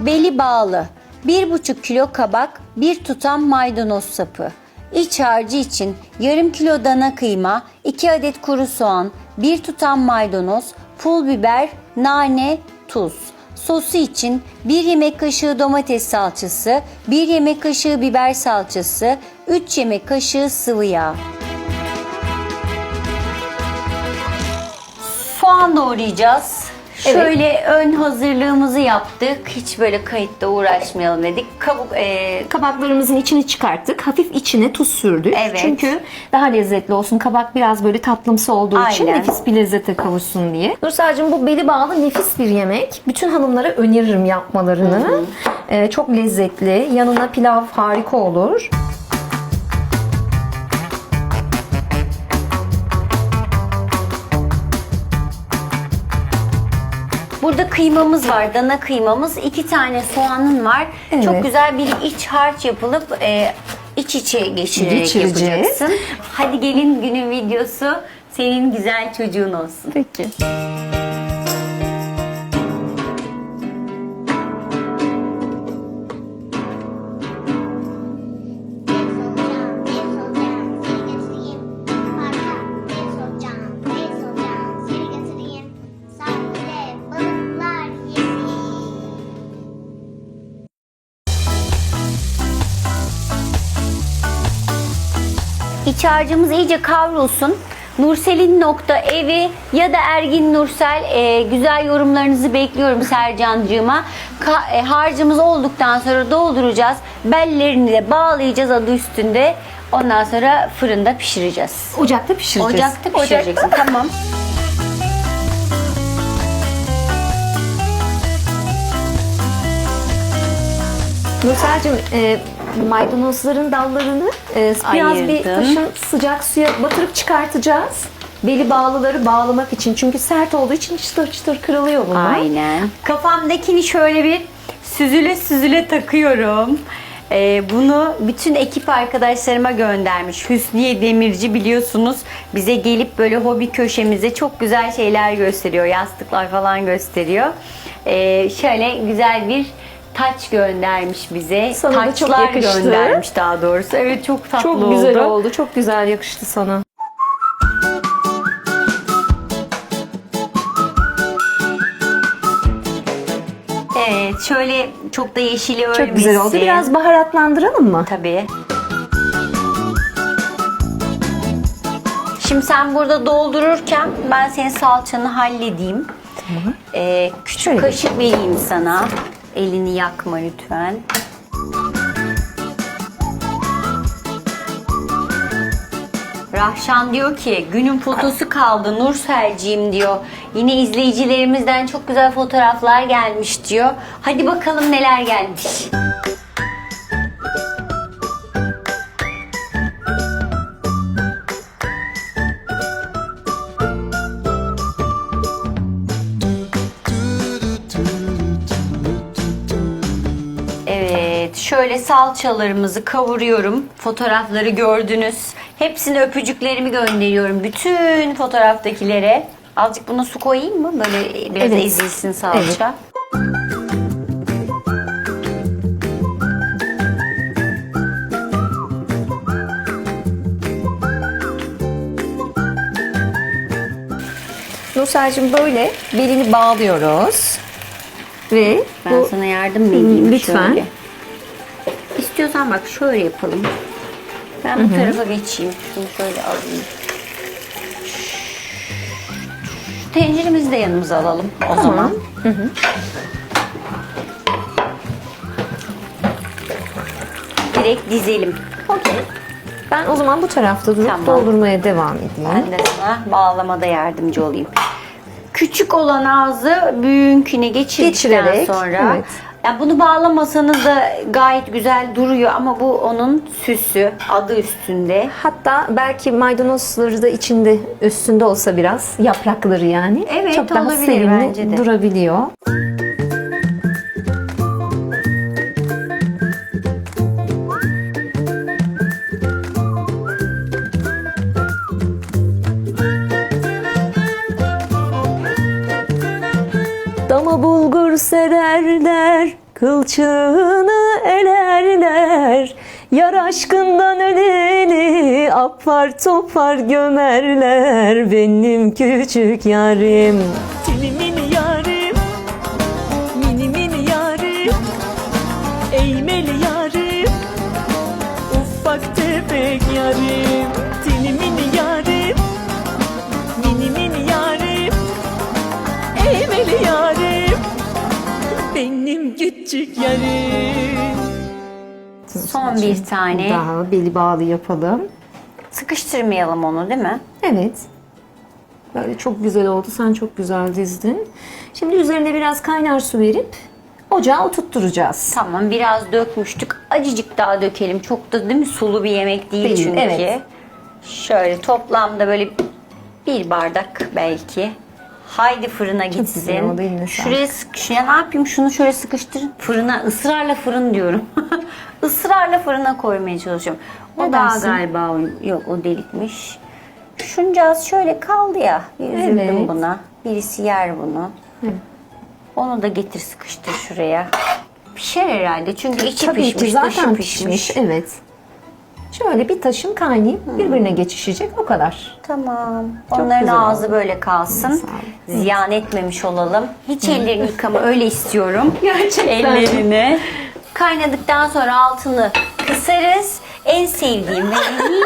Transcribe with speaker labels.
Speaker 1: Beli bağlı. 1,5 kilo kabak, 1 tutam maydanoz sapı. İç harcı için yarım kilo dana kıyma, 2 adet kuru soğan, 1 tutam maydanoz, pul biber, nane, tuz. Sosu için 1 yemek kaşığı domates salçası, 1 yemek kaşığı biber salçası, 3 yemek kaşığı sıvı yağ. Soğan doğrayacağız.
Speaker 2: Evet.
Speaker 1: Şöyle ön hazırlığımızı yaptık. Hiç böyle kayıtta uğraşmayalım dedik. Kabuk, e,
Speaker 2: Kabaklarımızın içini çıkarttık. Hafif içine tuz sürdük.
Speaker 1: Evet.
Speaker 2: Çünkü daha lezzetli olsun. Kabak biraz böyle tatlımsı olduğu için
Speaker 1: Aynen.
Speaker 2: nefis bir lezzete kavuşsun diye. Nursel'cim bu beli bağlı nefis bir yemek. Bütün hanımlara öneririm yapmalarını. Ee, çok lezzetli. Yanına pilav harika olur.
Speaker 1: Burada kıymamız var, dana kıymamız. iki tane soğanın var.
Speaker 2: Evet.
Speaker 1: Çok güzel bir iç harç yapılıp e, iç içe geçirerek
Speaker 2: Geçireceğiz.
Speaker 1: yapacaksın. Hadi gelin günün videosu senin güzel çocuğun olsun.
Speaker 2: Peki.
Speaker 1: İç harcımız iyice kavrulsun. Nursel'in nokta evi ya da Ergin Nursel e, güzel yorumlarınızı bekliyorum Sercancığıma. Ka- e, harcımız olduktan sonra dolduracağız. Bellerini de bağlayacağız adı üstünde. Ondan sonra fırında pişireceğiz.
Speaker 2: Ocakta pişireceğiz.
Speaker 1: Ocakta pişireceksin. Tamam.
Speaker 2: Nursel'cim e, maydanozların dallarını e, biraz bir taşın sıcak suya batırıp çıkartacağız. Beli bağlıları bağlamak için. Çünkü sert olduğu için çıtır çıtır kırılıyor bunlar.
Speaker 1: Aynen. Kafamdakini şöyle bir süzüle süzüle takıyorum. Ee, bunu bütün ekip arkadaşlarıma göndermiş. Hüsniye Demirci biliyorsunuz bize gelip böyle hobi köşemize çok güzel şeyler gösteriyor. Yastıklar falan gösteriyor. Ee, şöyle güzel bir taç göndermiş bize.
Speaker 2: Sana da çok
Speaker 1: Taçlar
Speaker 2: yakıştı.
Speaker 1: göndermiş daha doğrusu. Evet çok tatlı
Speaker 2: Çok
Speaker 1: oldu.
Speaker 2: güzel oldu. Çok güzel yakıştı sana.
Speaker 1: Evet şöyle çok da yeşili ölmesin.
Speaker 2: Çok güzel oldu. Biraz baharatlandıralım mı?
Speaker 1: Tabii. Şimdi sen burada doldururken ben senin salçanı halledeyim.
Speaker 2: Tamam.
Speaker 1: Ee, küçük
Speaker 2: Şöyle
Speaker 1: kaşık vereyim sana. Elini yakma lütfen. Rahşan diyor ki günün fotosu kaldı Nurselciğim diyor. Yine izleyicilerimizden çok güzel fotoğraflar gelmiş diyor. Hadi bakalım neler gelmiş. Şöyle salçalarımızı kavuruyorum. Fotoğrafları gördünüz. Hepsine öpücüklerimi gönderiyorum. Bütün fotoğraftakilere. Azıcık buna su koyayım mı? Böyle biraz
Speaker 2: Evet.
Speaker 1: ezilsin salça.
Speaker 2: Nursel'cim böyle belini bağlıyoruz. Ve
Speaker 1: Ben
Speaker 2: bu
Speaker 1: sana yardım mı edeyim
Speaker 2: lütfen.
Speaker 1: şöyle? İstiyorsan bak şöyle yapalım. Ben bu tarafa geçeyim. Şunu şöyle alayım. Şu tenceremizi de yanımıza alalım o zaman. Direkt dizelim.
Speaker 2: Okey. Ben o zaman bu tarafta durup
Speaker 1: Tamam.
Speaker 2: doldurmaya devam edeyim.
Speaker 1: Ben de sana bağlamada yardımcı olayım. Küçük olan ağzı büyüğünküne geçirdikten
Speaker 2: Geçirerek,
Speaker 1: sonra
Speaker 2: evet.
Speaker 1: Ya bunu bağlamasanız da gayet güzel duruyor ama bu onun süsü adı üstünde.
Speaker 2: Hatta belki maydanozları da içinde üstünde olsa biraz yaprakları yani.
Speaker 1: Evet,
Speaker 2: Çok daha
Speaker 1: olabilir
Speaker 2: sevimli
Speaker 1: bence de.
Speaker 2: durabiliyor. Dama bulgur sererler, Kılçığını elerler. Yar aşkından öleni Apar topar gömerler. Benim küçük yarim
Speaker 3: küçük yarim
Speaker 1: Son bir tane.
Speaker 2: Daha beli bağlı yapalım.
Speaker 1: Sıkıştırmayalım onu değil mi?
Speaker 2: Evet. Böyle çok güzel oldu. Sen çok güzel dizdin. Şimdi üzerine biraz kaynar su verip ocağa oturtturacağız.
Speaker 1: Tamam biraz dökmüştük. Acıcık daha dökelim. Çok da değil mi sulu bir yemek değil,
Speaker 2: Değil,
Speaker 1: çünkü.
Speaker 2: evet.
Speaker 1: Şöyle toplamda böyle bir bardak belki. Haydi fırına gitsin. Şuraya sık, şuraya ne yapayım? Şunu şöyle sıkıştırın. Fırına ısrarla fırın diyorum. ısrarla fırına koymaya çalışıyorum. O
Speaker 2: Ne
Speaker 1: daha
Speaker 2: dersin?
Speaker 1: galiba yok o delikmiş. Şuncağız şöyle kaldı ya. Bir üzüldüm
Speaker 2: Evet.
Speaker 1: buna. Birisi yer bunu. Onu da getir sıkıştır şuraya. Pişer herhalde çünkü içi
Speaker 2: Tabii
Speaker 1: pişmiş,
Speaker 2: ki zaten
Speaker 1: dışı
Speaker 2: pişmiş. Evet. Şöyle bir taşım kaynayıp birbirine geçişecek o kadar.
Speaker 1: Tamam. Onların
Speaker 2: güzel
Speaker 1: ağzı böyle kalsın. Ziyan etmemiş olalım. Hiç ellerini yıkama öyle istiyorum.
Speaker 2: Gerçekten.
Speaker 1: Ellerini. Kaynadıktan sonra altını kısarız. En sevdiğim ve en